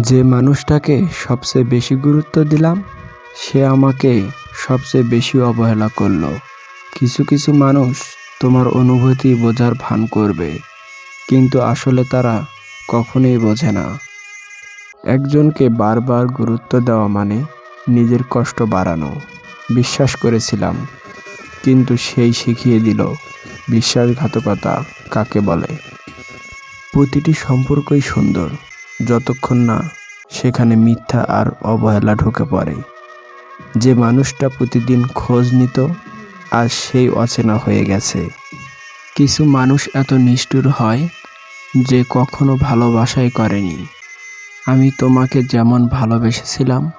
যে মানুষটাকে সবচেয়ে বেশি গুরুত্ব দিলাম, সে আমাকে সবচেয়ে বেশি অবহেলা করল। কিছু কিছু মানুষ তোমার অনুভূতি বোঝার ভান করবে, কিন্তু আসলে তারা কখনোই বোঝে না। একজনকে বারবার গুরুত্ব দেওয়া মানে নিজের কষ্ট বাড়ানো, বিশ্বাস করেছিলাম, কিন্তু সেই শিখিয়ে দিল বিশ্বাসঘাতকতা কাকে বলে। প্রতিটি সম্পর্কই সুন্দর যতক্ষণ না সেখানে মিথ্যা আর অবহেলা ঢুকে পড়ে। যে মানুষটা প্রতিদিন খোঁজ নিত, আর সেই অচেনা হয়ে গেছে। কিছু মানুষ এত নিষ্ঠুর হয় যে কখনো ভালোবাসাই করেনি। আমি তোমাকে যেমন ভালোবেসেছিলাম,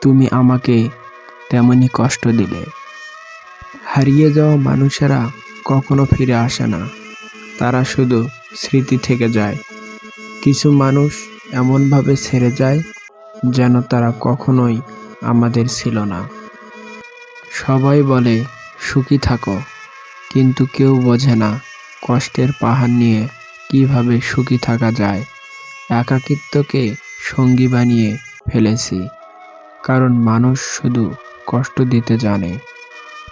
তুমি আমাকে তেমনই কষ্ট দিলে। হারিয়ে যাওয়া মানুষেরা কখনো ফিরে আসে না। তারা শুধু স্মৃতি থেকে যায়। কিছু মানুষ এমনভাবে ছেড়ে যায় যেন তারা কখনোই আমাদের ছিল না। সবাই বলে, সুখী থাকো। কিন্তু কেউ বোঝে না কষ্টের পাহাড় নিয়ে কীভাবে সুখী থাকা যায়। একাকিত্বকে সঙ্গী বানিয়ে ফেলেছি, কারণ মানুষ শুধু কষ্ট দিতে জানে।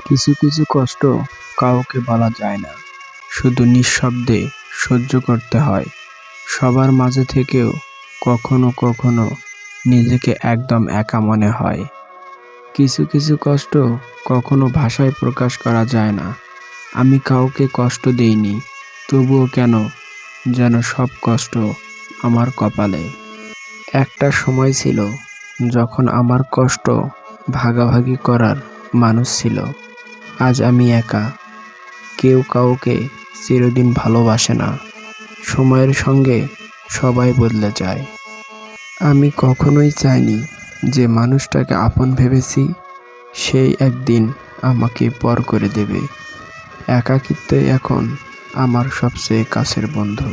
কিছু কিছু কষ্ট কাউকে বলা যায় না, শুধু নিঃশব্দে সহ্য করতে হয়। সবার মাঝে থেকেও কখনো কখনো নিজেকে একদম একা মনে হয়। কিছু কিছু কষ্ট কখনো ভাষায় প্রকাশ করা যায় না। আমি কাউকে কষ্ট দেইনি, তবুও কেন যেন সব কষ্ট আমার কপালে। একটা সময় ছিল যখন আমার কষ্ট ভাগাভাগি করার মানুষ ছিল। আজ আমি একা। কেউ কাউকে চিরদিন ভালোবাসে না। সময়ের সঙ্গে সবাই বদলে যায়। আমি কখনোই চাইনি যে মানুষটাকে আপন ভেবেছি, সেই একদিন আমাকে পর করে দেবে। একাকিত্বই এখন আমার সবচেয়ে কাছের বন্ধু।